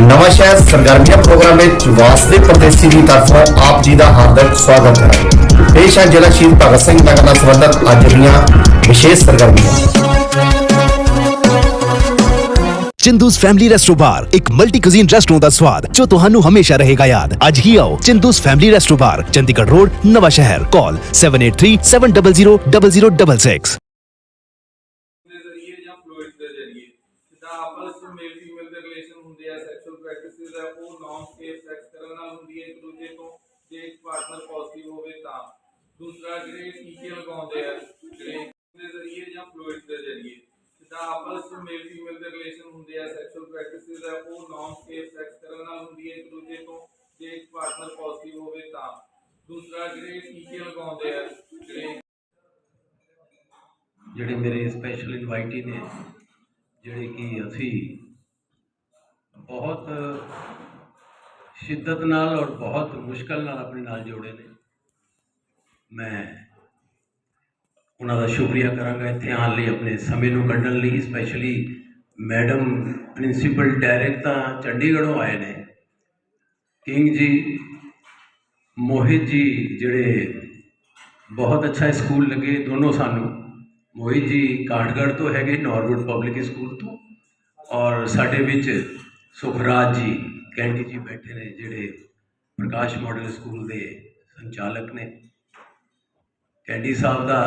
ਨਵਾਂ ਸ਼ਹਿਰ ਸਰਗਰਮੀਆਂ ਪ੍ਰੋਗਰਾਮ ਵਿੱਚ ਵਾਸਦੇ ਪਰਦੇਸੀ ਦੀ ਤਰਫੋਂ ਆਪ ਜੀ ਦਾ ਹਾਰਦਿਕ ਸਵਾਗਤ ਹੈ ਪੇਸ਼ ਹੈ ਜ਼ਿਲ੍ਹਾ ਸ਼ਹੀਦ ਭਗਤ ਸਿੰਘ ਨਗਰ ਨਾਲ ਸੰਬੰਧਿਤ ਅੱਜ ਦੀਆਂ ਵਿਸ਼ੇਸ਼ ਸਰਗਰਮੀਆਂ ਚਿੰਦੂਸ ਫੈਮਿਲੀ ਰੈਸਟੋ ਬਾਰ ਇੱਕ ਮਲਟੀ ਕੁਜ਼ੀਨ ਰੈਸਟੋਰੈਂਟ ਦਾ ਸਵਾਦ ਜੋ ਤੁਹਾਨੂੰ ਹਮੇਸ਼ਾ ਰਹੇਗਾ ਯਾਦ ਅੱਜ ਹੀ ਆਓ Chindu's family resto bar Chandigarh road Nawanshahr call 7837000066 ਦੇ ਜ਼ਰੀਏ ਜਾਂ ਫਲੂਇਡ ਦੇ ਜ਼ਰੀਏ ਜਿੱਦਾਂ ਆਪਸ ਵਿੱਚ ਮੇਲ ਫੀਮੇਲ ਦੇ ਰਿਲੇਸ਼ਨ ਹੁੰਦੇ ਆ ਸੈਕਸ਼ੂਅਲ ਪ੍ਰੈਕਟਿਸਿਸ ਹੈ ਉਹ ਨਾਨ ਸੇਫ ਸੈਕਸ ਕਰਨ ਨਾਲ ਹੁੰਦੀ ਹੈ, ਇੱਕ ਦੂਜੇ ਤੋਂ ਜੇ ਇੱਕ ਪਾਰਟਨਰ ਪੋਜ਼ਿਟਿਵ ਹੋਵੇ ਤਾਂ। ਦੂਸਰਾ ਜਿਹੜੇ ਟੀਕੇ ਲਗਾਉਂਦੇ ਆ, ਜਿਹੜੇ ਦੇ ਜ਼ਰੀਏ ਜਾਂ ਫਲੂਇਡ ਦੇ ਜ਼ਰੀਏ। ਜਿੱਦਾਂ ਆਪਸ ਵਿੱਚ ਮੇਲ ਫੀਮੇਲ ਦੇ ਰਿਲੇਸ਼ਨ ਹੁੰਦੇ ਆ ਸੈਕਸ਼ੂਅਲ ਪ੍ਰੈਕਟਿਸਿਸ ਹੈ ਉਹ ਨਾਨ ਸੇਫ ਸੈਕਸ ਕਰਨ ਨਾਲ ਹੁੰਦੀ ਹੈ, ਇੱਕ ਦੂਜੇ ਤੋਂ ਜੇ ਇੱਕ ਪਾਰਟਨਰ ਪੋਜ਼ਿਟਿਵ ਹੋਵੇ ਤਾਂ। ਦੂਸਰਾ ਜਿਹੜੇ ਟੀਕੇ ਲਗਾਉਂਦੇ ਆ, ਜਿਹੜੇ ਜਿਹੜੇ ਮੇਰੇ ਸਪੈਸ਼ਲ ਇਨਵਾਈਟੀ ਨੇ, ਜਿਹੜੇ ਕਿ ਅਸੀਂ ਬਹੁਤ ਸ਼ਿੱਦਤ ਨਾਲ ਔਰ ਬਹੁਤ ਮੁਸ਼ਕਲ ਨਾਲ ਆਪਣੇ ਨਾਲ ਜੋੜੇ ਨੇ। ਮੈਂ ਉਹਨਾਂ ਦਾ ਸ਼ੁਕਰੀਆ ਕਰਾਂਗਾ ਇੱਥੇ ਆਉਣ ਲਈ ਆਪਣੇ ਸਮੇਂ ਨੂੰ ਕੱਢਣ ਲਈ ਸਪੈਸ਼ਲੀ ਮੈਡਮ ਪ੍ਰਿੰਸੀਪਲ ਡਾਇਰੈਕਟ ਤਾਂ ਚੰਡੀਗੜ੍ਹੋਂ ਆਏ ਨੇ। ਕਿੰਗ ਜੀ, ਮੋਹਿਤ ਜੀ ਜਿਹੜੇ ਬਹੁਤ ਅੱਛਾ ਸਕੂਲ ਲੱਗੇ ਦੋਨੋਂ ਸਾਨੂੰ। ਮੋਹਿਤ ਜੀ ਕਾਠਗੜ੍ਹ ਤੋਂ ਹੈਗੇ, ਨਾਰਵੁੱਡ ਪਬਲਿਕ ਸਕੂਲ ਤੋਂ। ਔਰ ਸਾਡੇ ਵਿੱਚ ਸੁਖਰਾਜ ਜੀ, ਕੈਂਡੀ ਜੀ ਬੈਠੇ ਨੇ ਜਿਹੜੇ ਪ੍ਰਕਾਸ਼ ਮਾਡਲ ਸਕੂਲ ਦੇ ਸੰਚਾਲਕ ਨੇ। ਕੈਂਡੀ ਸਾਹਿਬ ਦਾ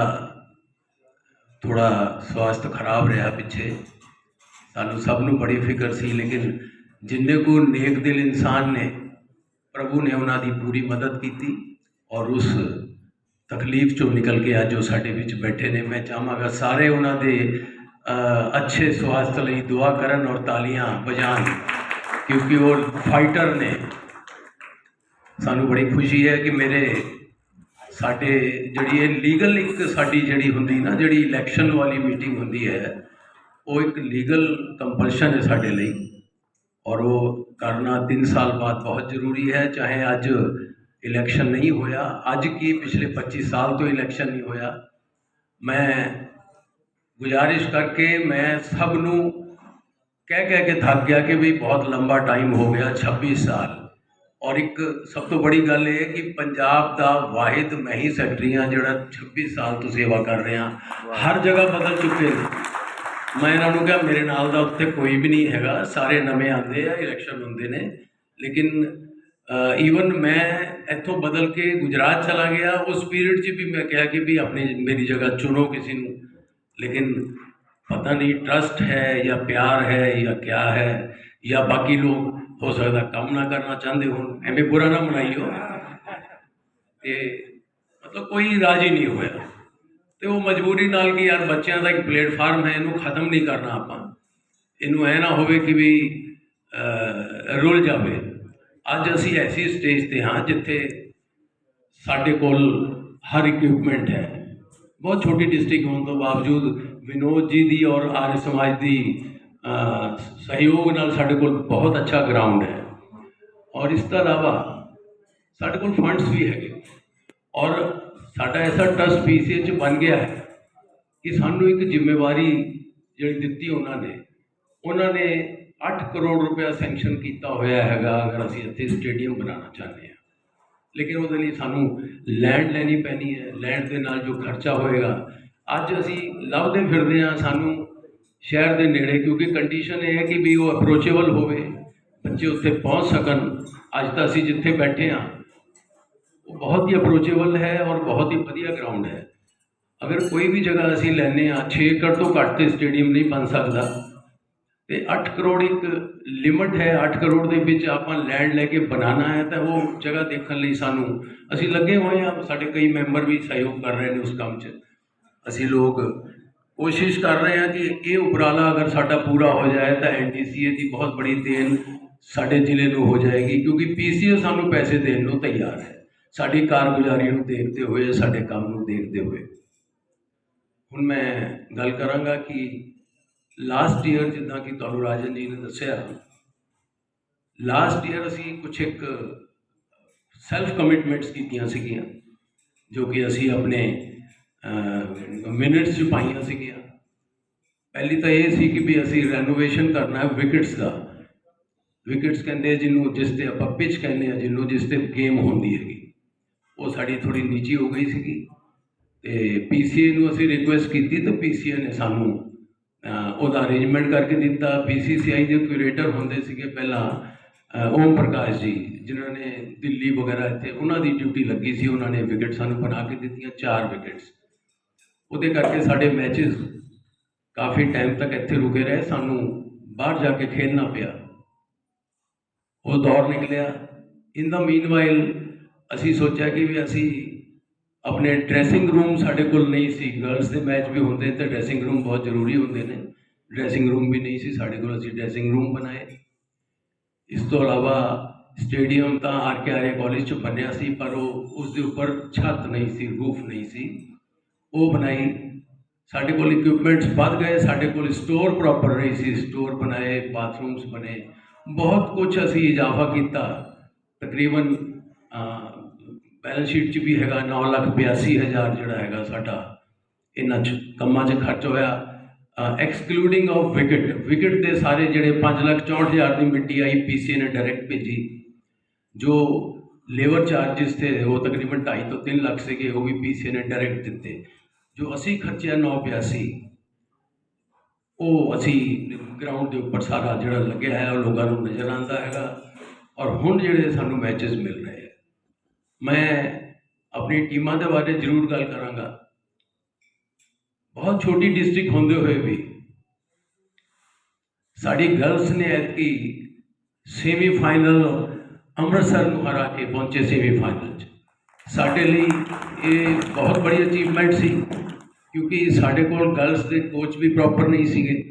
ਥੋੜਾ ਸਵਾਸਥ ਖਰਾਬ ਰਿਹਾ ਪਿੱਛੇ। ਸਾਨੂੰ ਸਭ ਨੂੰ ਬੜੀ ਫਿਕਰ ਸੀ, ਲੇਕਿਨ ਜਿੰਨੇ ਕੋ ਨੇਕ ਦਿਲ ਇਨਸਾਨ ਨੇ, ਪ੍ਰਭੂ ਨੇ ਉਹਨਾਂ ਦੀ ਪੂਰੀ ਮਦਦ ਕੀਤੀ ਔਰ ਉਸ ਤਕਲੀਫ ਚੋਂ ਨਿਕਲ ਕੇ ਅੱਜ ਉਹ ਸਾਡੇ ਵਿੱਚ ਬੈਠੇ ਨੇ। ਮੈਂ ਚਾਹਾਂਗਾ ਸਾਰੇ ਉਹਨਾਂ ਦੇ ਅੱਛੇ ਸਵਾਸਥ ਲਈ ਦੁਆ ਕਰਨ ਔਰ ਤਾਲੀਆਂ ਵਜਾਣ ਕਿਉਂਕਿ ਉਹ ਫਾਈਟਰ ਨੇ। ਸਾਨੂੰ ਬੜੀ ਖੁਸ਼ੀ ਹੈ ਕਿ ਮੇਰੇ ਸਾਡੇ ਜਿਹੜੀ ਇਹ ਲੀਗਲ ਇੱਕ ਸਾਡੀ ਜਿਹੜੀ ਹੁੰਦੀ ਨਾ, ਜਿਹੜੀ ਇਲੈਕਸ਼ਨ ਵਾਲੀ ਮੀਟਿੰਗ ਹੁੰਦੀ ਹੈ, ਉਹ ਇੱਕ ਲੀਗਲ ਕੰਪਲਸ਼ਨ ਹੈ ਸਾਡੇ ਲਈ। ਔਰ ਉਹ ਕਰਨਾ 3 ਸਾਲ ਬਾਅਦ ਬਹੁਤ ਜ਼ਰੂਰੀ ਹੈ, ਚਾਹੇ ਅੱਜ ਇਲੈਕਸ਼ਨ ਨਹੀਂ ਹੋਇਆ, ਅੱਜ ਕੀ ਪਿਛਲੇ 25 ਸਾਲ ਤੋਂ ਇਲੈਕਸ਼ਨ ਨਹੀਂ ਹੋਇਆ। ਮੈਂ ਗੁਜ਼ਾਰਿਸ਼ ਕਰਕੇ ਮੈਂ ਸਭ ਨੂੰ ਕਹਿ ਕਹਿ ਕੇ ਥੱਕ ਗਿਆ ਕਿ ਵੀ ਬਹੁਤ ਲੰਬਾ ਟਾਈਮ ਹੋ ਗਿਆ 26 ਸਾਲ। ਔਰ ਇੱਕ ਸਭ ਤੋਂ ਬੜੀ ਗੱਲ ਇਹ ਹੈ ਕਿ ਪੰਜਾਬ ਦਾ ਵਾਹਿਦ ਮੈਂ ਹੀ ਸੈਕਟਰੀ ਹਾਂ ਜਿਹੜਾ 26 ਸਾਲ ਤੋਂ ਸੇਵਾ ਕਰ ਰਿਹਾ। ਹਰ ਜਗ੍ਹਾ ਬਦਲ ਚੁੱਕੇ ਨੇ। ਮੈਂ ਇਹਨਾਂ ਨੂੰ ਕਿਹਾ ਮੇਰੇ ਨਾਲ ਦਾ ਉੱਥੇ ਕੋਈ ਵੀ ਨਹੀਂ ਹੈਗਾ। ਸਾਰੇ ਨਵੇਂ ਆਉਂਦੇ ਆ ਇਲੈਕਸ਼ਨ ਹੁੰਦੇ ਨੇ। ਲੇਕਿਨ ਈਵਨ ਮੈਂ ਇੱਥੋਂ ਬਦਲ ਕੇ ਗੁਜਰਾਤ ਚਲਾ ਗਿਆ। ਉਸ ਪੀਰੀਅਡ 'ਚ ਵੀ ਮੈਂ ਕਿਹਾ ਕਿ ਵੀ ਆਪਣੀ ਮੇਰੀ ਜਗ੍ਹਾ ਚੁਣੋ ਕਿਸੇ ਨੂੰ। ਲੇਕਿਨ ਪਤਾ ਨਹੀਂ ਟਰਸਟ ਹੈ ਜਾਂ ਪਿਆਰ ਹੈ ਜਾਂ ਕਿਆ ਹੈ ਜਾਂ ਬਾਕੀ ਲੋਕ ਹੋ ਸਕਦਾ ਕੰਮ ਨਾ ਕਰਨਾ ਚਾਹੁੰਦੇ ਹੋਣ। ਐਵੇਂ ਬੁਰਾ ਨਾ ਮਨਾਈਓ। ਤੇ ਮਤਲਬ ਕੋਈ ਰਾਜੀ ਨਹੀਂ ਹੋਇਆ। ਤੇ ਉਹ ਮਜਬੂਰੀ ਨਾਲ ਕਿ ਯਾਰ ਬੱਚਿਆਂ ਦਾ ਇੱਕ ਪਲੇਟਫਾਰਮ ਹੈ, ਇਹਨੂੰ ਖਤਮ ਨਹੀਂ ਕਰਨਾ ਆਪਾਂ। ਇਹਨੂੰ ਐ ਨਾ ਹੋਵੇ ਕਿ ਵੀ ਰੁਲ ਜਾਵੇ। ਅੱਜ ਅਸੀਂ ਐਸੀ ਸਟੇਜ ਤੇ ਹਾਂ ਜਿੱਥੇ ਸਾਡੇ ਕੋਲ ਹਰ ਇਕਵਿਪਮੈਂਟ ਹੈ। ਬਹੁਤ ਛੋਟੀ ਡਿਸਟ੍ਰਿਕਟ ਹੋਣ ਤੋਂ ਬਾਵਜੂਦ ਵਿਨੋਦ ਜੀ ਦੀ ਔਰ ਆर्य ਸਮਾਜ ਦੀ ਸਹਿਯੋਗ ਨਾਲ ਸਾਡੇ ਕੋਲ ਬਹੁਤ ਅੱਛਾ ਗਰਾਊਂਡ ਹੈ। ਔਰ ਇਸ ਤੋਂ ਇਲਾਵਾ ਸਾਡੇ ਕੋਲ ਫੰਡਸ ਵੀ ਹੈਗੇ। ਔਰ ਸਾਡਾ ਐਸਾ ਟਰਸਟ ਪੀਸੀਏ ਚ ਬਣ ਗਿਆ ਹੈ ਕਿ ਸਾਨੂੰ ਇੱਕ ਜ਼ਿੰਮੇਵਾਰੀ ਜਿਹੜੀ ਦਿੱਤੀ ਉਹਨਾਂ ਨੇ। ਉਹਨਾਂ ਨੇ 8 ਕਰੋੜ ਰੁਪਇਆ ਸੈਂਕਸ਼ਨ ਕੀਤਾ ਹੋਇਆ ਹੈਗਾ, ਅਗਰ ਅਸੀਂ ਇੱਥੇ ਸਟੇਡੀਅਮ ਬਣਾਉਣਾ ਚਾਹੁੰਦੇ ਹਾਂ। ਲੇਕਿਨ ਉਹਦੇ ਲਈ ਸਾਨੂੰ ਲੈਂਡ ਲੈਣੀ ਪੈਣੀ ਹੈ ਲੈਂਡ ਦੇ ਨਾਲ ਜੋ ਖਰਚਾ ਹੋਏਗਾ। ਅੱਜ ਅਸੀਂ ਲੱਭਦੇ ਫਿਰਦੇ ਹਾਂ ਸਾਨੂੰ ਸ਼ਹਿਰ ਦੇ ਨੇੜੇ, ਕਿਉਂਕਿ ਕੰਡੀਸ਼ਨ ਇਹ ਹੈ ਕਿ ਵੀ ਉਹ ਅਪਰੋਚੇਬਲ ਹੋਵੇ, ਬੱਚੇ ਉੱਥੇ ਪਹੁੰਚ ਸਕਣ। ਅੱਜ ਤਾਂ ਅਸੀਂ ਜਿੱਥੇ ਬੈਠੇ ਹਾਂ, ਉਹ ਬਹੁਤ ਹੀ ਅਪਰੋਚੇਬਲ ਹੈ ਔਰ ਬਹੁਤ ਹੀ ਵਧੀਆ ਗਰਾਊਂਡ ਹੈ। ਅਗਰ ਕੋਈ ਵੀ ਜਗ੍ਹਾ ਅਸੀਂ ਲੈਨੇ ਆ 6 ਏਕੜ ਤੋਂ ਘੱਟ ਤੇ ਸਟੇਡੀਅਮ ਨਹੀਂ ਬਣ ਸਕਦਾ। ਤੇ 8 ਕਰੋੜ ਇੱਕ ਲਿਮਟ ਹੈ 8 ਕਰੋੜ ਦੇ ਵਿੱਚ ਆਪਾਂ ਲੈਂਡ ਲੈ ਕੇ ਬਣਾਉਣਾ ਹੈ ਤਾਂ ਉਹ ਜਗ੍ਹਾ ਦੇਖਣ ਲਈ ਸਾਨੂੰ, ਅਸੀਂ ਲੱਗੇ ਹੋਏ ਆ ਸਾਡੇ ਕਈ ਮੈਂਬਰ ਵੀ ਸਹਿਯੋਗ ਕਰ ਰਹੇ ਨੇ ਉਸ ਕੰਮ 'ਚ। ਅਸੀਂ ਲੋਕ ਕੋਸ਼ਿਸ਼ ਕਰ ਰਹੇ ਹਾਂ ਕਿ ਇਹ ਉਪਰਾਲਾ ਅਗਰ ਸਾਡਾ ਪੂਰਾ ਹੋ ਜਾਏ ਤਾਂ ਐਨਡੀਸੀਏ ਦੀ ਬਹੁਤ ਬੜੀ ਦੇਣ ਸਾਡੇ ਜ਼ਿਲ੍ਹੇ ਨੂੰ ਹੋ ਜਾਏਗੀ, ਕਿਉਂਕਿ ਪੀਸੀਓ ਸਾਨੂੰ ਪੈਸੇ ਦੇਣ ਨੂੰ ਤਿਆਰ ਹੈ। ਸਾਡੀ ਕਾਰਗੁਜ਼ਾਰੀ ਨੂੰ ਦੇਖਦੇ ਹੋਏ, ਸਾਡੇ ਕੰਮ ਨੂੰ ਦੇਖਦੇ ਹੋਏ। ਹੁਣ ਮੈਂ ਗੱਲ ਕਰਾਂਗਾ ਕਿ ਲਾਸਟ ਈਅਰ ਜਿੱਦਾਂ ਕਿ ਤੁਹਾਨੂੰ ਰਾਜਨ ਜੀ ਨੇ ਦੱਸਿਆ ਲਾਸਟ ਈਅਰ ਅਸੀਂ ਕੁਝ ਇੱਕ ਸੈਲਫ ਕਮਿਟਮੈਂਟਸ ਕੀਤੀਆਂ ਸੀਗੀਆਂ, ਜੋ ਕਿ ਅਸੀਂ ਆਪਣੇ ਮਿੰਟਸ 'ਚ ਪਾਈਆਂ ਸੀਗੀਆਂ। ਪਹਿਲੀ ਤਾਂ ਇਹ ਸੀ ਕਿ ਵੀ ਅਸੀਂ ਰੈਨੋਵੇਸ਼ਨ ਕਰਨਾ ਹੈ ਵਿਕਟਸ ਦਾ। ਵਿਕਟਸ ਕਹਿੰਦੇ ਜਿਹਨੂੰ ਜਿਸ ਤੇ ਆਪਾਂ ਪਿਚ ਕਹਿੰਦੇ ਆ, ਜਿਹਨੂੰ ਜਿਸ ਤੇ ਗੇਮ ਹੁੰਦੀ ਹੈਗੀ। ਉਹ ਸਾਡੀ ਥੋੜੀ ਨੀਚੀ ਹੋ ਗਈ ਸੀਗੀ। ਤੇ ਪੀਸੀਏ ਨੂੰ ਅਸੀਂ ਰਿਕੁਐਸਟ ਕੀਤੀ ਤਾਂ ਪੀਸੀਏ ਨੇ ਸਾਨੂੰ ਉਹਦਾ ਅਰੇਂਜਮੈਂਟ ਕਰਕੇ ਦਿੱਤਾ ਬੀਸੀਸੀਆਈ ਦੇ ਕਿਊਰੇਟਰ ਹੁੰਦੇ ਸੀਗੇ ਪਹਿਲਾਂ ਓਮ ਪ੍ਰਕਾਸ਼ ਜੀ, ਜਿਨ੍ਹਾਂ ਨੇ ਦਿੱਲੀ ਵਗੈਰਾ ਇੱਥੇ ਉਹਨਾਂ ਦੀ ਡਿਊਟੀ ਲੱਗੀ ਸੀ, ਉਹਨਾਂ ਨੇ ਵਿਕਟ ਸਾਨੂੰ ਬਣਾ ਕੇ ਦਿੱਤੀਆਂ, ਚਾਰ ਵਿਕਟਸ ਉਹਦੇ ਕਰਕੇ ਸਾਡੇ ਮੈਚਸ ਕਾਫੀ ਟਾਈਮ ਤੱਕ ਇੱਥੇ ਰੁਕੇ ਰਹੇ, ਸਾਨੂੰ ਬਾਹਰ ਜਾ ਕੇ ਖੇਡਣਾ ਪਿਆ। ਉਹ ਦੌਰ ਨਿਕਲਿਆ। ਇਨ ਦਾ ਮੀਨਵਾਈਲ ਅਸੀਂ ਸੋਚਿਆ ਕਿ ਵੀ ਅਸੀਂ ਆਪਣੇ ਡਰੈਸਿੰਗ ਰੂਮ ਸਾਡੇ ਕੋਲ ਨਹੀਂ ਸੀ। ਗਰਲਸ ਦੇ ਮੈਚ ਵੀ ਹੁੰਦੇ ਤੇ ਡਰੈਸਿੰਗ ਰੂਮ ਬਹੁਤ ਜ਼ਰੂਰੀ ਹੁੰਦੇ ਨੇ। ਡਰੈਸਿੰਗ ਰੂਮ ਵੀ ਨਹੀਂ ਸੀ, ਸਾਡੇ ਕੋਲ ਅਸੀਂ ਡਰੈਸਿੰਗ ਰੂਮ ਬਣਾਏ। ਇਸ ਤੋਂ ਇਲਾਵਾ ਸਟੇਡੀਅਮ ਤਾਂ ਆਰ ਕੇ ਆਰ ਕਾਲਜ ਚ ਬਣਿਆ ਸੀ, ਪਰ ਉਹ ਉਸ ਦੇ ਉੱਪਰ ਛੱਤ ਨਹੀਂ ਸੀ ਰੂਫ ਨਹੀਂ ਸੀ। ਉਹ ਬਣਾਈ। ਸਾਡੇ ਕੋਲ ਇਕਵਿਪਮੈਂਟਸ ਵੱਧ ਗਏ, ਸਾਡੇ ਕੋਲ ਸਟੋਰ ਪ੍ਰੋਪਰ ਨਹੀਂ ਸੀ ਸਟੋਰ ਬਣਾਏ ਬਾਥਰੂਮਸ ਬਣੇ। ਬਹੁਤ ਕੁਝ ਅਸੀਂ ਇਜ਼ਾਫਾ ਕੀਤਾ। ਤਕਰੀਬਨ ਬੈਲੈਂਸ ਸ਼ੀਟ 'ਚ ਵੀ ਹੈਗਾ 9 ਲੱਖ 82 ਹਜ਼ਾਰ ਜਿਹੜਾ ਹੈਗਾ ਸਾਡਾ, ਇਹਨਾਂ 'ਚ ਕੰਮਾਂ 'ਚ ਖਰਚ ਹੋਇਆ। ਐਕਸਕਲੂਡਿੰਗ ਆਫ ਵਿਕਟ ਵਿਕਟ ਦੇ ਸਾਰੇ ਜਿਹੜੇ 5 ਲੱਖ 64 ਹਜ਼ਾਰ ਦੀ ਮਿੱਟੀ ਆਈ ਪੀਸੀ ਨੇ ਡਾਇਰੈਕਟ ਭੇਜੀ। ਜੋ ਲੇਬਰ ਚਾਰजेस 'ਤੇ ਉਹ ਤਕਰੀਬਨ 2.5 ਤੋਂ 3 ਲੱਖ ਸੀਗੇ, ਉਹ ਵੀ ਪੀਸੀ ਨੇ ਡਾਇਰੈਕਟ ਦਿੱਤੇ। ਜੋ ਅਸੀਂ ਖਰਚਿਆ 982 ਉਹ ਅਸੀਂ ਗਰਾਊਂਡ ਦੇ ਉੱਪਰ ਸਾਰਾ ਜਿਹੜਾ ਲੱਗਿਆ ਹੈ, ਉਹ ਲੋਕਾਂ ਨੂੰ ਨਜ਼ਰ ਆਉਂਦਾ ਹੈਗਾ। ਔਰ ਹੁਣ ਜਿਹੜੇ ਸਾਨੂੰ ਮੈਚਸ ਮਿਲ ਰਹੇ ਹੈ। ਮੈਂ ਆਪਣੀ ਟੀਮਾਂ ਦੇ ਬਾਰੇ ਜ਼ਰੂਰ ਗੱਲ ਕਰਾਂਗਾ। ਬਹੁਤ ਛੋਟੀ ਡਿਸਟ੍ਰਿਕਟ ਹੁੰਦੇ ਹੋਏ ਵੀ ਸਾਡੀ ਗਰਲਸ ਨੇ ਐਤਕੀ ਸੈਮੀ ਫਾਈਨਲ ਅੰਮ੍ਰਿਤਸਰ ਨੂੰ ਹਰਾ ਕੇ ਪਹੁੰਚੇ ਸੈਮੀ ਫਾਈਨਲ 'ਚ ਸਾਡੇ ਲਈ ਇਹ ਬਹੁਤ ਬੜੀ ਅਚੀਵਮੈਂਟ ਸੀ ਕਿਉਂਕਿ ਸਾਡੇ ਕੋਲ ਗਰਲਸ ਦੇ ਕੋਚ ਵੀ ਪ੍ਰੋਪਰ ਨਹੀਂ ਸੀਗੇ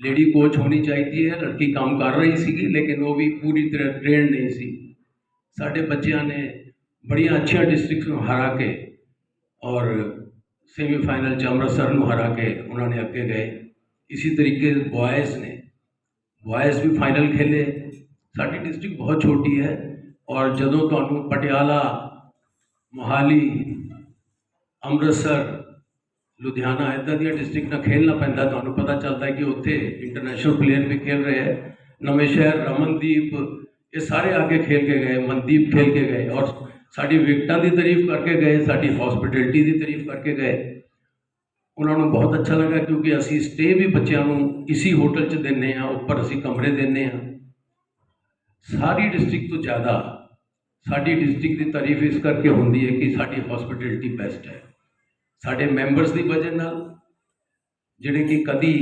ਲੇਡੀ ਕੋਚ ਹੋਣੀ ਚਾਹੀਦੀ ਹੈ ਲੜਕੀ ਕੰਮ ਕਰ ਰਹੀ ਸੀਗੀ ਲੇਕਿਨ ਉਹ ਵੀ ਪੂਰੀ ਤਰ੍ਹਾਂ ਟ੍ਰੇਨਡ ਨਹੀਂ ਸੀ ਸਾਡੇ ਬੱਚਿਆਂ ਨੇ ਬੜੀਆਂ ਅੱਛੀਆਂ ਡਿਸਟ੍ਰਿਕਟ ਨੂੰ ਹਰਾ ਕੇ ਔਰ ਸੈਮੀਫਾਈਨਲ ਚ ਅੰਮ੍ਰਿਤਸਰ ਨੂੰ ਹਰਾ ਕੇ ਉਹਨਾਂ ਨੇ ਅੱਗੇ ਗਏ। ਇਸੇ ਤਰੀਕੇ ਬॉयਜ਼ ਨੇ। ਬॉयਜ਼ ਵੀ ਫਾਈਨਲ ਖੇਲੇ। ਸਾਡੀ ਡਿਸਟ੍ਰਿਕਟ ਬਹੁਤ ਛੋਟੀ ਹੈ ਔਰ ਜਦੋਂ ਤੁਹਾਨੂੰ ਪਟਿਆਲਾ, ਮੋਹਾਲੀ, ਅੰਮ੍ਰਿਤਸਰ, ਲੁਧਿਆਣਾ ਇੱਦਾਂ ਦੀਆਂ ਡਿਸਟ੍ਰਿਕਟ ਨਾਲ ਖੇਲਣਾ ਪੈਂਦਾ, ਤੁਹਾਨੂੰ ਪਤਾ ਚੱਲਦਾ ਕਿ ਉੱਥੇ ਇੰਟਰਨੈਸ਼ਨਲ ਪਲੇਅਰ ਵੀ ਖੇਲ ਰਹੇ ਹੈ। ਨਵੇਂ ਸ਼ਹਿਰ ਰਮਨਦੀਪ, ਇਹ ਸਾਰੇ ਆ ਕੇ ਖੇਲ ਕੇ ਗਏ, ਮਨਦੀਪ ਖੇਲ ਕੇ ਗਏ ਔਰ ਸਾਡੀ ਵਿਕਟਾਂ ਦੀ ਤਾਰੀਫ ਕਰਕੇ ਗਏ, ਸਾਡੀ ਹਸਪਿਟੈਲਿਟੀ ਦੀ ਤਾਰੀਫ ਕਰਕੇ ਗਏ। ਉਹਨਾਂ ਨੂੰ ਬਹੁਤ ਅੱਛਾ ਲੱਗਾ ਕਿਉਂਕਿ ਅਸੀਂ ਸਟੇ ਵੀ ਬੱਚਿਆਂ ਨੂੰ ਇਸੀ ਹੋਟਲ 'ਚ ਦਿੰਨੇ ਆ ਉੱਪਰ ਅਸੀਂ ਕਮਰੇ ਦਿੰਨੇ ਆ ਸਾਰੀ ਡਿਸਟ੍ਰਿਕਟ ਤੋਂ ਜ਼ਿਆਦਾ ਸਾਡੀ ਡਿਸਟ੍ਰਿਕਟ ਦੀ ਤਾਰੀਫ ਇਸ ਕਰਕੇ ਹੁੰਦੀ ਹੈ ਕਿ ਸਾਡੀ ਹਸਪਿਟੈਲਿਟੀ ਬੈਸਟ ਹੈ। ਸਾਡੇ ਮੈਂਬਰਸ ਦੀ ਵਜ੍ਹਾ ਨਾਲ, ਜਿਹੜੇ ਕਿ ਕਦੀ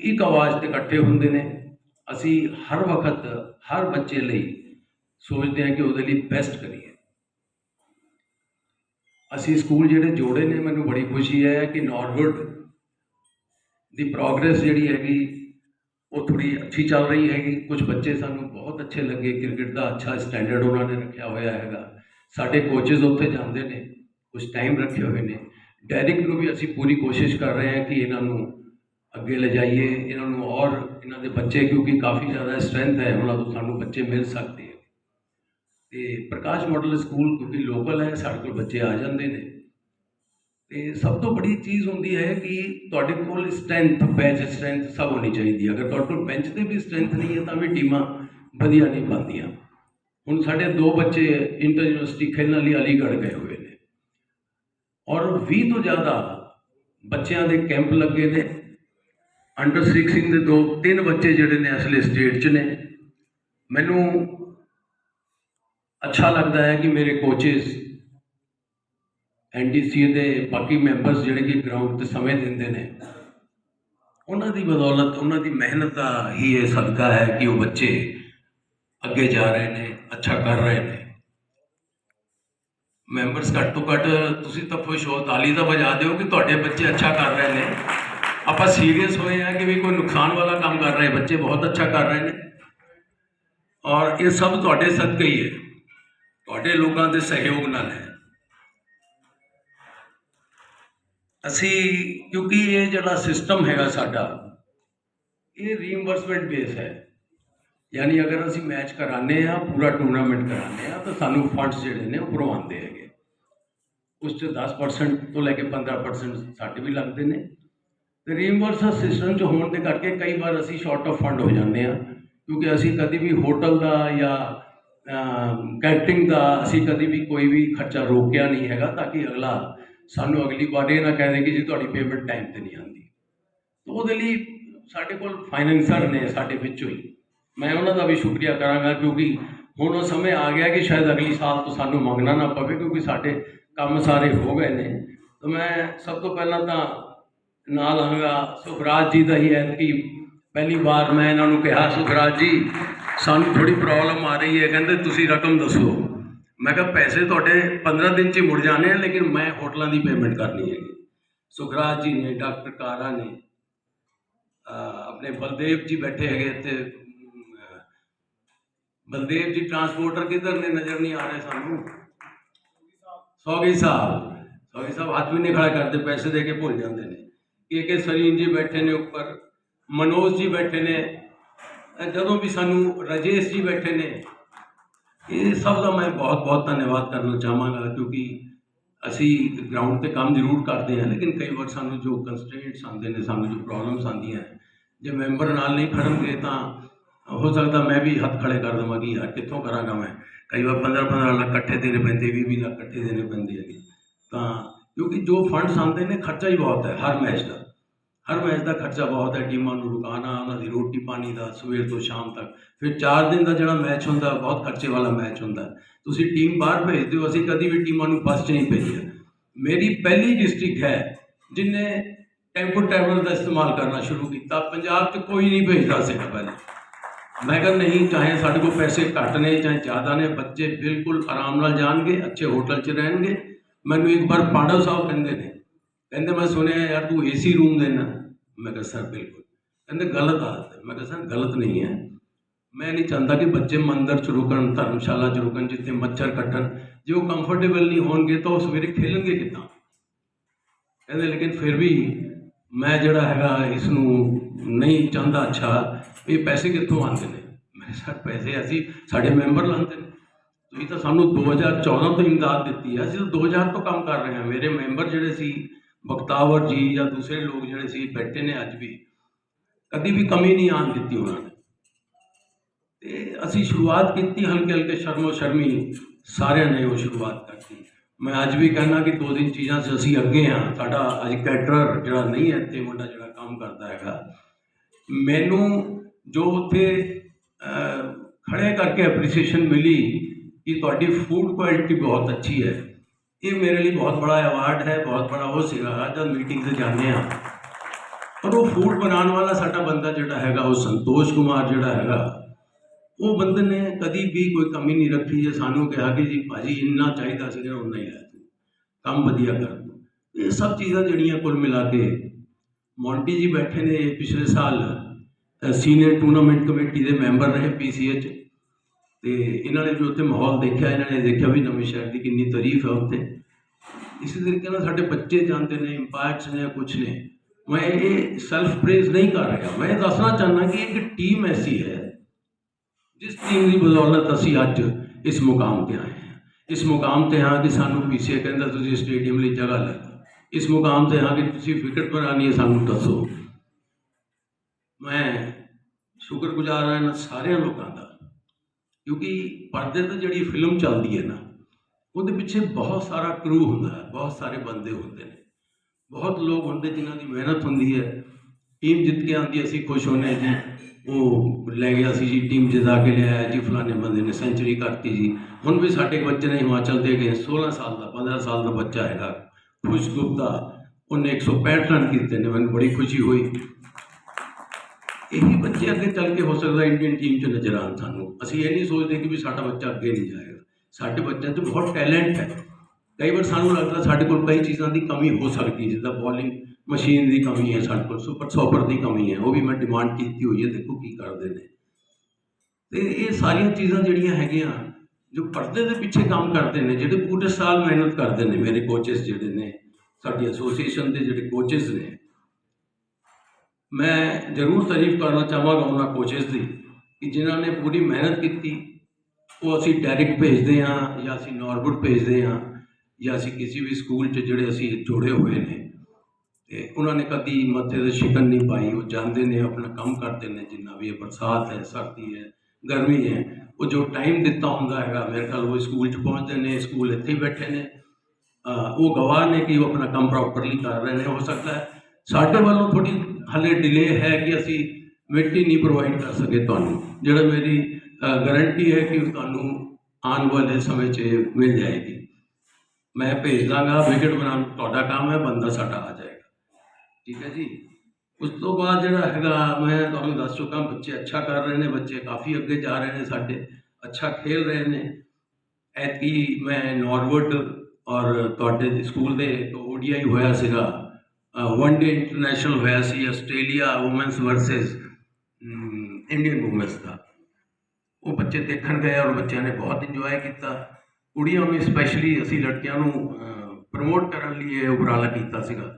ਇੱਕ ਆਵਾਜ਼ ਤੇ ਇਕੱਠੇ ਹੁੰਦੇ ਨੇ, ਅਸੀਂ ਹਰ ਵਕਤ ਹਰ ਬੱਚੇ ਲਈ ਸੋਚਦੇ ਹਾਂ ਕਿ ਉਹਦੇ ਲਈ ਬੈਸਟ ਕਰੀਏ। ਅਸੀਂ ਸਕੂਲ ਜਿਹੜੇ ਜੋੜੇ ਨੇ, ਮੈਨੂੰ ਬੜੀ ਖੁਸ਼ੀ ਹੈ ਕਿ ਨਾਰਵੁੱਡ ਦੀ ਪ੍ਰੋਗਰੈਸ ਜਿਹੜੀ ਹੈਗੀ, ਉਹ ਥੋੜੀ ਅੱਛੀ ਚੱਲ ਰਹੀ ਹੈਗੀ। ਕੁਝ ਬੱਚੇ ਸਾਨੂੰ ਬਹੁਤ ਅੱਛੇ ਲੱਗੇ। ਕ੍ਰਿਕਟ ਦਾ ਅੱਛਾ ਸਟੈਂਡਰਡ ਉਹਨਾਂ ਨੇ ਰੱਖਿਆ ਹੋਇਆ ਹੈਗਾ। ਸਾਡੇ ਕੋਚਸ ਉੱਥੇ ਜਾਂਦੇ ਨੇ ਕੁਝ ਟਾਈਮ ਰੱਖੇ ਹੋਏ ਨੇ। ਡੈਰਿਕ ਨੂੰ ਵੀ ਅਸੀਂ ਪੂਰੀ ਕੋਸ਼ਿਸ਼ ਕਰ ਰਹੇ ਹਾਂ ਕਿ ਇਹਨਾਂ ਨੂੰ ਅੱਗੇ ਲਿਜਾਈਏ, ਇਹਨਾਂ ਨੂੰ ਔਰ ਇਹਨਾਂ ਦੇ ਬੱਚੇ, ਕਿਉਂਕਿ ਕਾਫੀ ਜ਼ਿਆਦਾ ਸਟਰੈਂਥ ਹੈ, ਉਹਨਾਂ ਤੋਂ ਸਾਨੂੰ ਬੱਚੇ ਮਿਲ ਸਕਦੇ ਤੇ ਪ੍ਰਕਾਸ਼ ਮਾਡਲ ਸਕੂਲ ਕਿਉਂਕਿ ਲੋਕਲ ਹੈ, ਸਾਡੇ ਕੋਲ ਬੱਚੇ ਆ ਜਾਂਦੇ ਨੇ। ਤੇ ਸਭ ਤੋਂ ਬੜੀ ਚੀਜ਼ ਹੁੰਦੀ ਹੈ ਕਿ ਤੁਹਾਡੇ ਕੋਲ ਸਟਰੈਂਥ ਬੈਂਚ ਸਟਰੈਂਥ ਸਭ ਹੋਣੀ ਚਾਹੀਦੀ ਹੈ। ਅਗਰ ਤੁਹਾਡੇ ਕੋਲ ਬੈਂਚ ਤੇ ਵੀ ਸਟਰੈਂਥ ਨਹੀਂ ਹੈ, ਤਾਂ ਵੀ ਟੀਮਾਂ ਵਧੀਆ ਨਹੀਂ ਬਣਦੀਆਂ। ਹੁਣ ਸਾਡੇ ਦੋ ਬੱਚੇ ਇੰਟਰ ਯੂਨੀਵਰਸਿਟੀ ਖੇਡਣ ਲਈ ਅਲੀਗੜ੍ਹ ਗਏ ਹੋਏ ਨੇ। ਔਰ 20 ਤੋਂ ਜ਼ਿਆਦਾ ਬੱਚਿਆਂ ਦੇ ਕੈਂਪ ਲੱਗੇ ਨੇ। ਅੰਡਰ 16 ਦੇ ਦੋ, ਤਿੰਨ ਬੱਚੇ ਜਿਹੜੇ ਨੇ ਅਸਲੇ ਸਟੇਟ 'ਚ ਨੇ। ਮੈਨੂੰ ਅੱਛਾ ਲੱਗਦਾ ਹੈ ਕਿ ਮੇਰੇ ਕੋਚਸ ਐਨਡੀਸੀ ਦੇ ਬਾਕੀ ਮੈਂਬਰਸ ਜਿਹੜੇ ਕਿ ਗਰਾਊਂਡ ਤੇ ਸਮੇਂ ਦਿੰਦੇ ਨੇ, ਉਹਨਾਂ ਦੀ ਬਦੌਲਤ, ਉਹਨਾਂ ਦੀ ਮਿਹਨਤ ਦਾ ਹੀ ਇਹ ਸਦਕਾ ਹੈ ਕਿ ਉਹ ਬੱਚੇ ਅੱਗੇ ਜਾ ਰਹੇ ਨੇ, ਅੱਛਾ ਕਰ ਰਹੇ ਨੇ। ਮੈਂਬਰਸ ਘੱਟ ਤੋਂ ਘੱਟ ਤੁਸੀਂ ਤਾਂ ਖੁਸ਼ ਹੋ, ਤਾਲੀ ਦਾ ਵਜਾ ਦਿਓ ਕਿ ਤੁਹਾਡੇ ਬੱਚੇ ਅੱਛਾ ਕਰ ਰਹੇ ਨੇ। ਆਪਾਂ ਸੀਰੀਅਸ ਹੋਏ ਆ ਕਿ ਵੀ ਕੋਈ ਨੁਕਸਾਨ ਵਾਲਾ ਕੰਮ ਕਰ ਰਹੇ, ਬੱਚੇ ਬਹੁਤ ਅੱਛਾ ਕਰ ਰਹੇ ਨੇ। ਔਰ ਇਹ ਸਭ ਤੁਹਾਡੇ ਸਦਕੇ ਹੀ ਹੈ। ਤੁਹਾਡੇ ਲੋਕਾਂ ਦੇ ਸਹਿਯੋਗ ਨਾਲ ਹੈ। ਅਸੀਂ, ਕਿਉਂਕਿ ਇਹ ਜਿਹੜਾ ਸਿਸਟਮ ਹੈਗਾ ਸਾਡਾ, ਇਹ ਰੀਇੰਬਰਸਮੈਂਟ ਬੇਸ ਹੈ। ਯਾਨੀ ਅਗਰ ਅਸੀਂ ਮੈਚ ਕਰਾਉਂਦੇ ਆ ਪੂਰਾ ਟੂਰਨਾਮੈਂਟ ਕਰਾਉਂਦੇ ਆ ਤਾਂ ਸਾਨੂੰ ਫੰਡਸ ਜਿਹੜੇ ਨੇ ਉਹ ਆਉਂਦੇ ਹੈਗੇ। ਉਸ 'ਚ 10% ਤੋਂ ਲੈ ਕੇ 15% ਸਾਡੇ ਵੀ ਲੱਗਦੇ ਨੇ। ਤੇ ਰੀਇੰਬਰਸ ਸਿਸਟਮ 'ਚ ਹੋਣ ਦੇ ਕਰਕੇ ਕਈ ਵਾਰ ਅਸੀਂ ਸ਼ਾਰਟ ਆਫ ਫੰਡ ਹੋ ਜਾਂਦੇ ਆ ਕਿਉਂਕਿ ਅਸੀਂ ਕਦੀ ਵੀ ਹੋਟਲ ਦਾ ਜਾਂ ਕੈਂਟਰਿੰਗ ਦਾ ਅਸੀਂ ਕਦੀ ਵੀ ਕੋਈ ਵੀ ਖਰਚਾ ਰੋਕਿਆ ਨਹੀਂ ਹੈਗਾ ਤਾਂ ਕਿ ਅਗਲਾ ਸਾਨੂੰ ਅਗਲੀ ਵਾਰ ਇਹ ਨਾ ਕਹਿ ਦੇ ਕਿ ਜੀ ਤੁਹਾਡੀ ਪੇਮੈਂਟ ਟਾਈਮ ਤੇ ਨਹੀਂ ਆਉਂਦੀ। ਤਾਂ ਉਹਦੇ ਲਈ ਸਾਡੇ ਕੋਲ ਫਾਈਨੈਂਸਰ ਨੇ ਸਾਡੇ ਵਿੱਚੋਂ ਹੀ। ਮੈਂ ਉਹਨਾਂ ਦਾ ਵੀ ਸ਼ੁਕਰੀਆ ਕਰਾਂਗਾ ਕਿਉਂਕਿ ਹੁਣ ਉਹ ਸਮੇਂ ਆ ਗਿਆ ਕਿ ਸ਼ਾਇਦ ਅਗਲੀ ਸਾਲ ਤੋਂ ਸਾਨੂੰ ਮੰਗਣਾ ਨਾ ਪਵੇ ਕਿਉਂਕਿ ਸਾਡੇ ਕੰਮ ਸਾਰੇ ਹੋ ਗਏ ਨੇ। ਤਾਂ ਮੈਂ ਸਭ ਤੋਂ ਪਹਿਲਾਂ ਤਾਂ ਨਾਲ ਆਂਗਾ ਸੁਖਰਾਜ ਜੀ ਦਾ ਹੀ ਹੈ ਕਿ ਪਹਿਲੀ ਵਾਰ ਮੈਂ ਇਹਨਾਂ ਨੂੰ ਕਿਹਾ, ਸੁਖਰਾਜ ਜੀ ਸਾਨੂੰ ਥੋੜੀ ਪ੍ਰੋਬਲਮ ਆ ਰਹੀ ਹੈ। ਕਹਿੰਦੇ ਤੁਸੀਂ ਰਕਮ ਦੱਸੋ। ਮੈਂ ਕਿਹਾ ਪੈਸੇ ਤੁਹਾਡੇ 15 ਦਿਨ ਚ ਹੀ ਮੁੜ ਜਾਣੇ ਆ, ਲੇਕਿਨ ਮੈਂ ਹੋਟਲਾਂ ਦੀ ਪੇਮੈਂਟ ਕਰਨੀ ਹੈਗੀ। ਸੁਖਰਾਜ ਜੀ ਨੇ, ਡਾਕਟਰ ਕਾਰਾ ਨੇ ਆਪਣੇ ਬਲਦੇਵ ਜੀ ਬੈਠੇ ਹੈਗੇ ਇੱਥੇ। ਬਲਦੇਵ ਜੀ ਟਰਾਂਸਪੋਰਟਰ ਕਿੱਧਰ ਨੇ? ਨਜ਼ਰ ਨਹੀਂ ਆ ਰਹੇ ਸਾਨੂੰ। ਸੌਗੀ ਸਾਹਿਬ। ਸੌਗੀ ਸਾਹਿਬ ਹੱਥ ਵੀ ਨਹੀਂ ਖੜਾ ਕਰਦੇ, ਪੈਸੇ ਦੇ ਕੇ ਭੁੱਲ ਜਾਂਦੇ ਨੇ। ਕੇ ਕੇ ਸਰੀਨ ਜੀ ਬੈਠੇ ਨੇ ਉੱਪਰ। ਮਨੋਜ ਜੀ ਬੈਠੇ ਨੇ। ਜਦੋਂ ਵੀ ਸਾਨੂੰ ਰਾਜੇਸ਼ ਜੀ ਬੈਠੇ ਨੇ, ਇਹ ਸਭ ਦਾ ਮੈਂ ਬਹੁਤ ਬਹੁਤ ਧੰਨਵਾਦ ਕਰਨਾ ਚਾਹਾਂਗਾ ਕਿਉਂਕਿ ਅਸੀਂ ਗਰਾਊਂਡ ਤੇ ਕੰਮ ਜ਼ਰੂਰ ਕਰਦੇ ਹਾਂ, ਲੇਕਿਨ ਕਈ ਵਾਰ ਸਾਨੂੰ ਜੋ ਕੰਸਟ੍ਰੇਂਟਸ ਆਉਂਦੇ ਨੇ, ਸਾਨੂੰ ਜੋ ਪ੍ਰੋਬਲਮਸ ਆਉਂਦੀਆਂ ਜੇ ਮੈਂਬਰ ਨਾਲ ਨਹੀਂ ਖੜਨਗੇ ਤਾਂ ਹੋ ਸਕਦਾ ਮੈਂ ਵੀ ਹੱਥ ਖੜੇ ਕਰ ਦੇਵਾਂ ਕਿ ਯਾਰ ਕਿੱਥੋਂ ਕਰਾਂਗਾ ਮੈਂ। ਕਈ ਵਾਰ 15 15 ਲੱਖ ਇਕੱਠੇ ਦੇਣੇ ਪੈਂਦੇ 20 20 ਲੱਖ ਇਕੱਠੇ ਦੇਣੇ ਪੈਂਦੇ ਹੈਗੇ। ਤਾਂ ਕਿਉਂਕਿ ਜੋ ਫੰਡਸ ਆਉਂਦੇ ਨੇ, ਖਰਚਾ ਹੀ ਬਹੁਤ ਹੈ, ਹਰ ਮੈਚ ਦਾ। ਹਰ ਮੈਚ ਦਾ ਖਰਚਾ ਬਹੁਤ ਹੈ, ਟੀਮਾਂ ਨੂੰ ਰੁਕਾਣਾ, ਉਹਨਾਂ ਦੀ ਰੋਟੀ ਪਾਣੀ ਦਾ, ਸਵੇਰ ਤੋਂ ਸ਼ਾਮ ਤੱਕ। ਫਿਰ 4 ਦਿਨ ਦਾ ਜਿਹੜਾ ਮੈਚ ਹੁੰਦਾ, ਬਹੁਤ ਖਰਚੇ ਵਾਲਾ ਮੈਚ ਹੁੰਦਾ। ਤੁਸੀਂ ਟੀਮ ਬਾਹਰ ਭੇਜਦੇ ਹੋ ਅਸੀਂ ਕਦੀ ਵੀ ਟੀਮਾਂ ਨੂੰ ਫਸਟ ਨਹੀਂ ਭੇਜਿਆ। ਮੇਰੀ ਪਹਿਲੀ ਡਿਸਟ੍ਰਿਕਟ ਹੈ, ਜਿਨੇ ਟੈਂਪੋ ਟਰੈਵਲ ਦਾ ਇਸਤੇਮਾਲ ਕਰਨਾ ਸ਼ੁਰੂ ਕੀਤਾ, ਪੰਜਾਬ 'ਚ ਕੋਈ ਨਹੀਂ ਭੇਜਦਾ ਸੀਗਾ ਪਹਿਲੇ। ਮੈਂ ਕਿਹਾ, ਨਹੀਂ, ਚਾਹੇ ਸਾਡੇ ਕੋਲ ਪੈਸੇ ਘੱਟ ਨੇ, ਚਾਹੇ ਜ਼ਿਆਦਾ ਨੇ, ਬੱਚੇ ਬਿਲਕੁਲ ਆਰਾਮ ਨਾਲ ਜਾਣਗੇ, ਅੱਛੇ ਹੋਟਲ 'ਚ ਰਹਿਣਗੇ। ਮੈਨੂੰ ਇੱਕ ਵਾਰ ਪਾਂਡਵ ਸਾਹਿਬ ਕਹਿੰਦੇ ਨੇ ਕਹਿੰਦੇ ਮੈਂ ਸੁਣਿਆ ਯਾਰ ਤੂੰ ਏਸੀ ਰੂਮ ਦੇਣਾ ਮੈਂ ਕਿਹਾ, ਸਰ, ਬਿਲਕੁਲ। ਕਹਿੰਦੇ, ਗਲਤ ਆਦਤ ਹੈ। ਮੈਂ ਕਿਹਾ, ਸਰ, ਗਲਤ ਨਹੀਂ ਹੈ। ਮੈਂ ਨਹੀਂ ਚਾਹੁੰਦਾ ਕਿ ਬੱਚੇ ਮੰਦਰ 'ਚ ਰੁਕਣ, ਧਰਮਸ਼ਾਲਾ 'ਚ ਰੁਕਣ, ਜਿੱਥੇ ਮੱਛਰ ਕੱਟਣ। ਜੇ ਉਹ ਕੰਫਰਟੇਬਲ ਨਹੀਂ ਹੋਣਗੇ ਤਾਂ ਉਹ ਸਵੇਰੇ ਖੇਲਣਗੇ ਕਿੱਦਾਂ? ਕਹਿੰਦੇ, ਲੇਕਿਨ ਫਿਰ ਵੀ ਮੈਂ ਜਿਹੜਾ ਹੈਗਾ ਇਸ ਨੂੰ ਨਹੀਂ ਚਾਹੁੰਦਾ ਅੱਛਾ। ਇਹ ਪੈਸੇ ਕਿੱਥੋਂ ਆਉਂਦੇ ਨੇ? ਮੈਂ ਸਰ, ਪੈਸੇ ਅਸੀਂ ਸਾਡੇ ਮੈਂਬਰ ਲਾਉਂਦੇ ਨੇ। ਤੁਸੀਂ ਤਾਂ ਸਾਨੂੰ 2014 ਤੋਂ ਇਮਦਾਦ ਦਿੱਤੀ ਹੈ। ਅਸੀਂ ਤਾਂ 2000 ਤੋਂ ਕੰਮ ਕਰ ਰਹੇ ਹਾਂ। ਮੇਰੇ ਮੈਂਬਰ ਜਿਹੜੇ ਸੀ ਬਖਤਾਵਰ ਜੀ ਜਾਂ ਦੂਸਰੇ ਲੋਕ ਜਿਹੜੇ ਸੀ ਬੈਠੇ ਨੇ ਅੱਜ ਵੀ ਕਦੀ ਵੀ ਕਮੀ ਨਹੀਂ ਆਉਣ ਦਿੱਤੀ ਉਹਨਾਂ ਨੇ। ਤੇ ਅਸੀਂ ਸ਼ੁਰੂਆਤ ਕੀਤੀ ਹਲਕੇ ਹਲਕੇ ਸ਼ਰਮੋ ਸ਼ਰਮੀ ਸਾਰਿਆਂ ਨੇ ਉਹ ਸ਼ੁਰੂਆਤ ਕਰਤੀ ਮੈਂ ਅੱਜ ਵੀ ਕਹਿੰਦਾ ਕਿ ਦੋ ਦਿਨ ਚੀਜ਼ਾਂ 'ਚ ਅਸੀਂ ਅੱਗੇ ਹਾਂ ਸਾਡਾ ਅੱਜ ਕੈਟਰਰ ਜਿਹੜਾ ਨਹੀਂ ਹੈ ਇੱਥੇ ਮੁੰਡਾ ਜਿਹੜਾ ਕੰਮ ਕਰਦਾ ਹੈਗਾ। ਮੈਨੂੰ ਜੋ ਉੱਥੇ ਅਹ, ਖੜੇ ਕਰਕੇ ਐਪਰੀਸੀਏਸ਼ਨ ਮਿਲੀ ਕਿ ਤੁਹਾਡੀ ਫੂਡ ਕੁਆਲਿਟੀ ਬਹੁਤ ਅੱਛੀ ਹੈ। ਇਹ ਮੇਰੇ ਲਈ ਬਹੁਤ ਬੜਾ ਅਵਾਰਡ ਹੈ, ਬਹੁਤ ਬੜਾ ਉਹ ਸੀਗਾ ਜਦ ਮੀਟਿੰਗ ਤੇ ਜਾਂਦੇ ਹਾਂ। ਪਰ ਉਹ ਫੂਡ ਬਣਾਉਣ ਵਾਲਾ ਸਾਡਾ ਬੰਦਾ ਜਿਹੜਾ ਹੈਗਾ, ਉਹ ਸੰਤੋਸ਼ ਕੁਮਾਰ ਜਿਹੜਾ ਹੈਗਾ, ਉਹ ਬੰਦੇ ਨੇ ਕਦੀ ਵੀ ਕੋਈ ਕਮੀ ਨਹੀਂ ਰੱਖੀ ਜੇ ਸਾਨੂੰ ਕਿਹਾ ਕਿ ਜੀ ਭਾਜੀ ਇੰਨਾ ਚਾਹੀਦਾ ਸੀ ਉਨਾ ਹੀ ਲੈ ਤੂੰ, ਕੰਮ ਵਧੀਆ ਕਰ ਤੂੰ। ਇਹ ਸਭ ਚੀਜ਼ਾਂ ਜਿਹੜੀਆਂ ਕੁੱਲ ਮਿਲਾ ਕੇ ਮੌਂਟੀ ਜੀ ਬੈਠੇ ਨੇ ਪਿਛਲੇ ਸਾਲ ਸੀਨੀਅਰ ਟੂਰਨਾਮੈਂਟ ਕਮੇਟੀ ਦੇ ਮੈਂਬਰ ਰਹੇ ਪੀਸੀਐਚ ਤੇ ਇਹਨਾਂ ਨੇ ਜੋ ਉੱਥੇ ਮਾਹੌਲ ਦੇਖਿਆ, ਇਹਨਾਂ ਨੇ ਦੇਖਿਆ ਵੀ ਨਵੇਂ ਸ਼ਹਿਰ ਦੀ ਕਿੰਨੀ ਤਾਰੀਫ ਹੈ ਉੱਥੇ। ਇਸੇ ਤਰੀਕੇ ਨਾਲ ਸਾਡੇ ਬੱਚੇ ਜਾਂਦੇ ਨੇ ਇੰਪੈਕਟਸ ਨੇ ਕੁਝ ਨੇ। ਮੈਂ ਇਹ ਸੈਲਫ ਪ੍ਰੇਜ਼ ਨਹੀਂ ਕਰ ਰਿਹਾ। ਮੈਂ ਇਹ ਦੱਸਣਾ ਚਾਹੁੰਦਾ ਕਿ ਇੱਕ ਟੀਮ ਐਸੀ ਹੈ, ਜਿਸ ਟੀਮ ਦੀ ਬਦੌਲਤ ਅਸੀਂ ਅੱਜ ਇਸ ਮੁਕਾਮ ਤੇ ਆਏ ਹਾਂ। ਇਸ ਮੁਕਾਮ ਤੇ ਹਾਂ ਕਿ ਸਾਨੂੰ ਪੀਸੀਏ ਕਹਿੰਦਾ ਤੁਸੀਂ ਸਟੇਡੀਅਮ ਲਈ ਜਗ੍ਹਾ ਲੈ ਦਿਓ ਇਸ ਮੁਕਾਮ ਤੇ ਹਾਂ ਕਿ ਤੁਸੀਂ ਵਿਕਟ ਬਣਾਉਣੀ ਹੈ, ਸਾਨੂੰ ਦੱਸੋ। ਮੈਂ ਸ਼ੁਕਰਗੁਜ਼ਾਰ ਹਾਂ ਇਹਨਾਂ ਸਾਰਿਆਂ ਲੋਕਾਂ ਦਾ, ਕਿਉਂਕਿ ਪਰਦੇ ਤੇ ਜਿਹੜੀ ਫਿਲਮ ਚੱਲਦੀ ਹੈ ਨਾ ਉਹਦੇ ਪਿੱਛੇ ਬਹੁਤ ਸਾਰਾ ਕਰੂ ਹੁੰਦਾ ਹੈ, ਬਹੁਤ ਸਾਰੇ ਬੰਦੇ ਹੁੰਦੇ ਨੇ। ਬਹੁਤ ਲੋਕ ਹੁੰਦੇ ਜਿਨ੍ਹਾਂ ਦੀ ਮਿਹਨਤ ਹੁੰਦੀ ਹੈ। ਟੀਮ ਜਿੱਤ ਕੇ ਆਉਂਦੀ ਅਸੀਂ ਖੁਸ਼ ਹੁੰਦੇ ਹਾਂ ਜੀ। ਉਹ ਲੈ ਗਿਆ ਸੀ ਜੀ ਟੀਮ ਜਿਤਾ ਕੇ ਲਿਆਇਆ ਜੀ, ਫਲਾਣੇ ਬੰਦੇ ਨੇ ਸੈਂਚਰੀ ਕਰਤੀ ਜੀ। ਹੁਣ ਵੀ ਸਾਡੇ ਬੱਚੇ ਨੇ ਹਿਮਾਚਲ ਦੇ ਗਏ 16 ਸਾਲ ਦਾ 15 ਸਾਲ ਦਾ ਬੱਚਾ ਹੈਗਾ। ਖੁਸ਼ ਗੁਪਤਾ ਉਹਨੇ 165 ਰਨ ਕੀਤੇ ਨੇ, ਮੈਨੂੰ ਬੜੀ ਖੁਸ਼ੀ ਹੋਈ। ਇਹੀ ਬੱਚੇ ਅੱਗੇ ਚੱਲ ਕੇ ਹੋ ਸਕਦਾ ਇੰਡੀਅਨ ਟੀਮ 'ਚ ਨਜ਼ਰ ਆਉਣ ਸਾਨੂੰ। ਅਸੀਂ ਇਹ ਨਹੀਂ ਸੋਚਦੇ ਕਿ ਵੀ ਸਾਡਾ ਬੱਚਾ ਅੱਗੇ ਨਹੀਂ ਜਾਏਗਾ। ਸਾਡੇ ਬੱਚਿਆਂ 'ਚ ਬਹੁਤ ਟੈਲੈਂਟ ਹੈ। ਕਈ ਵਾਰ ਸਾਨੂੰ ਲੱਗਦਾ ਸਾਡੇ ਕੋਲ ਕਈ ਚੀਜ਼ਾਂ ਦੀ ਕਮੀ ਹੋ ਸਕਦੀ ਜਿੱਦਾਂ ਬੋਲਿੰਗ ਮਸ਼ੀਨ ਦੀ ਕਮੀ ਹੈ ਸਾਡੇ ਕੋਲ ਸੁਪਰ ਸੌਪਰ ਦੀ ਕਮੀ ਹੈ, ਉਹ ਵੀ ਮੈਂ ਡਿਮਾਂਡ ਕੀਤੀ ਹੋਈ ਹੈ, ਦੇਖੋ ਕੀ ਕਰਦੇ ਨੇ। ਤੇ ਇਹ ਸਾਰੀਆਂ ਚੀਜ਼ਾਂ ਜਿਹੜੀਆਂ ਹੈਗੀਆਂ, ਜੋ ਪਰਦੇ ਦੇ ਪਿੱਛੇ ਕੰਮ ਕਰਦੇ ਨੇ, ਜਿਹੜੇ ਪੂਰੇ ਸਾਲ ਮਿਹਨਤ ਕਰਦੇ ਨੇ, ਮੇਰੇ ਕੋਚਸ ਜਿਹੜੇ ਨੇ, ਸਾਡੀ ਐਸੋਸੀਏਸ਼ਨ ਦੇ ਜਿਹੜੇ ਕੋਚਸ ਨੇ। ਮੈਂ ਜ਼ਰੂਰ ਤਾਰੀਫ ਕਰਨਾ ਚਾਹਾਂਗਾ ਉਹਨਾਂ ਕੋਚਸ ਦੀ, ਕਿ ਜਿਨ੍ਹਾਂ ਨੇ ਪੂਰੀ ਮਿਹਨਤ ਕੀਤੀ ਉਹ ਅਸੀਂ ਡਾਇਰੈਕਟ ਭੇਜਦੇ ਹਾਂ ਜਾਂ ਅਸੀਂ ਨਾਰਵੁੱਡ ਭੇਜਦੇ ਹਾਂ ਜਾਂ ਅਸੀਂ ਕਿਸੇ ਵੀ ਸਕੂਲ 'ਚ ਜਿਹੜੇ ਅਸੀਂ ਜੋੜੇ ਹੋਏ ਨੇ ਤੇ ਉਹਨਾਂ ਨੇ ਕਦੀ ਮੱਥੇ ਤੇ ਸ਼ਿਕਨ ਨਹੀਂ ਪਾਈ, ਉਹ ਜਾਂਦੇ ਨੇ, ਆਪਣਾ ਕੰਮ ਕਰਦੇ ਨੇ, ਜਿੰਨਾ ਵੀ ਇਹ ਬਰਸਾਤ ਹੈ, ਸਰਦੀ ਹੈ, ਗਰਮੀ ਹੈ, ਉਹ ਜੋ ਟਾਈਮ ਦਿੱਤਾ ਹੁੰਦਾ ਹੈਗਾ, ਮੇਰੇ ਖਿਆਲ ਉਹ ਸਕੂਲ 'ਚ ਪਹੁੰਚਦੇ ਨੇ ਸਕੂਲ ਇੱਥੇ ਬੈਠੇ ਨੇ ਉਹ ਗਵਾਹ ਨੇ ਕਿ ਉਹ ਆਪਣਾ ਕੰਮ ਪ੍ਰੋਪਰਲੀ ਕਰ ਰਹੇ ਨੇ, ਹੋ ਸਕਦਾ ਹੈ ਸਾਡੇ ਵੱਲੋਂ ਥੋੜੀ ਹਲੇ ਡਿਲੇ ਹੈ ਕਿ ਅਸੀਂ ਮਿੱਟੀ ਨਹੀਂ ਪ੍ਰੋਵਾਈਡ ਕਰ ਸਕੇ ਤੁਹਾਨੂੰ। ਜਿਹੜਾ ਮੇਰੀ ਗਾਰੰਟੀ ਹੈ ਕਿ ਤੁਹਾਨੂੰ ਆਉਣ ਵਾਲੇ ਸਮੇਂ 'ਚ ਮਿਲ ਜਾਏਗੀ। ਮੈਂ ਭੇਜ ਦਾਂਗਾ, ਵਿਕਟ ਬਣਾਉਣ, ਤੁਹਾਡਾ ਕੰਮ ਹੈ, ਬੰਦਾ ਸਾਡਾ ਆ ਜਾਏਗਾ। ਠੀਕ ਹੈ ਜੀ? ਉਸ ਤੋਂ ਬਾਅਦ ਜਿਹੜਾ ਹੈਗਾ, ਮੈਂ ਤੁਹਾਨੂੰ ਦੱਸ ਚੁੱਕਾ, ਬੱਚੇ ਅੱਛਾ ਕਰ ਰਹੇ ਨੇ, ਬੱਚੇ ਕਾਫੀ ਅੱਗੇ ਜਾ ਰਹੇ ਨੇ ਸਾਡੇ, ਅੱਛਾ ਖੇਲ ਰਹੇ ਨੇ। ਐਤਕੀ ਮੈਂ ਨਾਰਵਰਡ ਔਰ ਤੁਹਾਡੇ ਸਕੂਲ ਦੇ ਇੱਕ ODI ਹੋਇਆ ਸੀਗਾ ਵਨ ਡੇ ਇੰਟਰਨੈਸ਼ਨਲ ਹੋਇਆ ਸੀ Australia women's versus Indian women's ਦਾ। ਉਹ ਬੱਚੇ ਦੇਖਣ ਗਏ ਔਰ ਬੱਚਿਆਂ ਨੇ ਬਹੁਤ ਇੰਜੋਏ ਕੀਤਾ। ਕੁੜੀਆਂ ਨੂੰ ਸਪੈਸ਼ਲੀ ਅਸੀਂ ਲੜਕਿਆਂ ਨੂੰ ਪ੍ਰਮੋਟ ਕਰਨ ਲਈ ਇਹ ਉਪਰਾਲਾ ਕੀਤਾ ਸੀਗਾ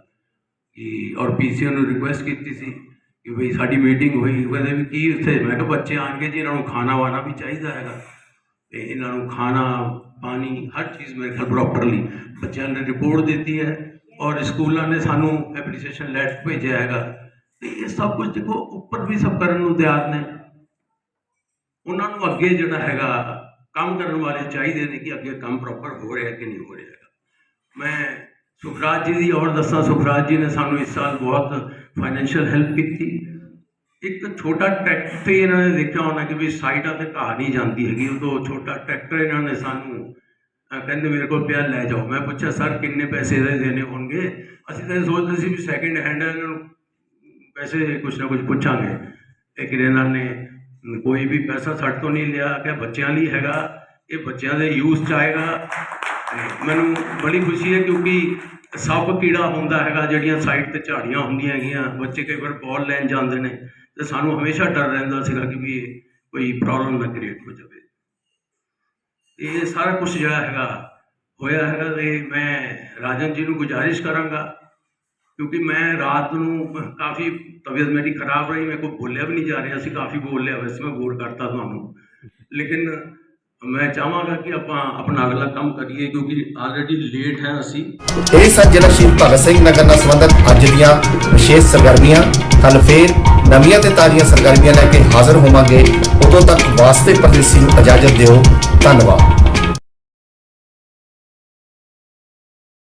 ਕਿ ਔਰ ਪੀਸੀਓ ਨੂੰ ਰਿਕੁਐਸਟ ਕੀਤੀ ਸੀ ਕਿ ਭਈ ਸਾਡੀ ਮੀਟਿੰਗ ਹੋਈ। ਕਹਿੰਦੇ ਵੀ ਕੀ ਉੱਥੇ? ਮੈਂ ਕਿਹਾ ਬੱਚੇ ਆਣਗੇ ਜੀ, ਇਹਨਾਂ ਨੂੰ ਖਾਣਾ ਵਾਣਾ ਵੀ ਚਾਹੀਦਾ ਹੈਗਾ। ਤੇ ਇਹਨਾਂ ਨੂੰ ਖਾਣਾ, ਪਾਣੀ, ਹਰ ਚੀਜ਼ ਮੇਰੇ ਖਿਆਲ ਪ੍ਰੋਪਰਲੀ ਬੱਚਿਆਂ ਨੇ ਰਿਪੋਰਟ ਦਿੱਤੀ ਹੈ। ਔਰ ਸਕੂਲਾਂ ਨੇ ਸਾਨੂੰ ਐਪਰੀਸੀਏਸ਼ਨ ਲੈਟਰ ਭੇਜਿਆ ਹੈਗਾ। ਤੇ ਇਹ ਸਭ ਕੁਝ ਦੇਖੋ, ਉੱਪਰ ਵੀ ਸਭ ਕਰਨ ਨੂੰ ਤਿਆਰ ਨੇ। ਉਹਨਾਂ ਨੂੰ ਅੱਗੇ ਜਿਹੜਾ ਹੈਗਾ, ਕੰਮ ਕਰਨ ਵਾਲੇ ਚਾਹੀਦੇ ਨੇ ਕਿ ਅੱਗੇ ਕੰਮ ਪ੍ਰੋਪਰ ਹੋ ਰਿਹਾ ਕਿ ਨਹੀਂ ਹੋ ਰਿਹਾ ਹੈਗਾ। ਮੈਂ ਸੁਖਰਾਜ ਜੀ ਦੀ ਔਰ ਦੱਸਾਂ, ਸੁਖਰਾਜ ਜੀ ਨੇ ਸਾਨੂੰ ਇਸ ਸਾਲ ਬਹੁਤ ਫਾਈਨੈਂਸ਼ੀਅਲ ਹੈਲਪ ਕੀਤੀ। ਇੱਕ ਛੋਟਾ ਟਰੈਕਟਰ ਤੇ ਇਹਨਾਂ ਨੇ ਦੇਖਿਆ ਹੋਣਾ ਕਿ ਵੀ ਸਾਈਡਾਂ ਤੇ ਘਾਹ ਨਹੀਂ ਜਾਂਦੀ ਹੈਗੀ ਉਦੋਂ ਛੋਟਾ ਟਰੈਕਟਰ ਇਹਨਾਂ ਨੇ ਸਾਨੂੰ ਕਹਿੰਦੇ ਮੇਰੇ ਕੋਲ ਪਿਆ, ਲੈ ਜਾਓ। ਮੈਂ ਪੁੱਛਿਆ, ਸਰ, ਕਿੰਨੇ ਪੈਸੇ ਦੇ ਦੇਣੇ ਹੋਣਗੇ? ਅਸੀਂ ਤਾਂ ਇਹ ਸੋਚਦੇ ਸੀ ਵੀ ਸੈਕਿੰਡ ਹੈਂਡ ਇਹਨਾਂ ਨੂੰ ਵੈਸੇ ਕੁਛ ਨਾ ਕੁਛ ਪੁੱਛਾਂਗੇ। ਲੇਕਿਨ ਇਹਨਾਂ ਨੇ, ਕੋਈ ਵੀ ਪੈਸਾ ਸਾਡੇ ਤੋਂ ਨਹੀਂ ਲਿਆ ਕਿ ਬੱਚਿਆਂ ਲਈ ਹੈਗਾ, ਇਹ ਬੱਚਿਆਂ ਦੇ ਯੂਜ਼ ਚ ਆਏਗਾ। ਮੈਨੂੰ ਬੜੀ ਖੁਸ਼ੀ ਹੈ ਕਿਉਂਕਿ ਸੱਪ ਕੀੜਾ ਹੁੰਦਾ ਹੈਗਾ, ਜਿਹੜੀਆਂ ਸਾਈਡ ਤੇ ਝਾੜੀਆਂ ਹੁੰਦੀਆਂ ਹੈਗੀਆਂ, ਬੱਚੇ ਕਈ ਵਾਰ ਬਾਲ ਲੈਣ ਜਾਂਦੇ ਨੇ, ਤੇ ਸਾਨੂੰ ਹਮੇਸ਼ਾ ਡਰ ਰਹਿੰਦਾ ਸੀਗਾ ਕਿ ਵੀ ਇਹ ਕੋਈ ਪ੍ਰੋਬਲਮ ਨਾ ਕ੍ਰੀਏਟ ਹੋ ਜਾਵੇ। ਇਹ ਸਾਰਾ ਕੁਝ ਜਿਹੜਾ ਹੈਗਾ ਹੋਇਆ ਹੈਗਾ ਤੇ ਮੈਂ ਰਾਜਨ ਜੀ ਨੂੰ ਗੁਜ਼ਾਰਿਸ਼ ਕਰਾਂਗਾ। ਕਿਉਂਕਿ ਮੈਂ ਰਾਤ ਨੂੰ ਕਾਫੀ ਤਬੀਅਤ ਮੇਰੀ ਖਰਾਬ ਰਹੀ ਮੇਰੇ ਕੋਲ ਬੋਲਿਆ ਵੀ ਨਹੀਂ ਜਾ ਰਿਹਾ ਸੀ ਕਾਫੀ ਬੋਲ ਲਿਆ, ਵੈਸੇ ਮੈਂ ਬੋਰ ਕਰਤਾ ਤੁਹਾਨੂੰ। ਲੇਕਿਨ ਮੈਂ ਚਾਹਾਂਗਾ ਕਿ ਆਪਾਂ ਆਪਣਾ ਅਗਲਾ ਕੰਮ ਕਰੀਏ, ਕਿਉਂਕਿ ਆਲਰੇਡੀ ਲੇਟ ਹੈ ਅਸੀਂ। ਇਹ ਸਨ ਜ਼ਿਲ੍ਹਾ ਸ਼ਹੀਦ ਭਗਤ ਸਿੰਘ ਨਗਰ ਨਾਲ ਸੰਬੰਧਿਤ ਅੱਜ ਦੀਆਂ ਵਿਸ਼ੇਸ਼ ਸਰਗਰਮੀਆਂ। ਕੱਲ ਫੇਰ ਨਵੀਆਂ ਤੇ ਤਾਜ਼ੀਆਂ ਸਰਗਰਮੀਆਂ ਲੈ ਕੇ ਹਾਜ਼ਰ ਹੋਵਾਂਗੇ। ਉਦੋਂ ਤੱਕ ਵਾਸਤੇ ਪਰਦੇਸੀ ਨੂੰ ਇਜਾਜ਼ਤ ਦਿਓ। ਧੰਨਵਾਦ।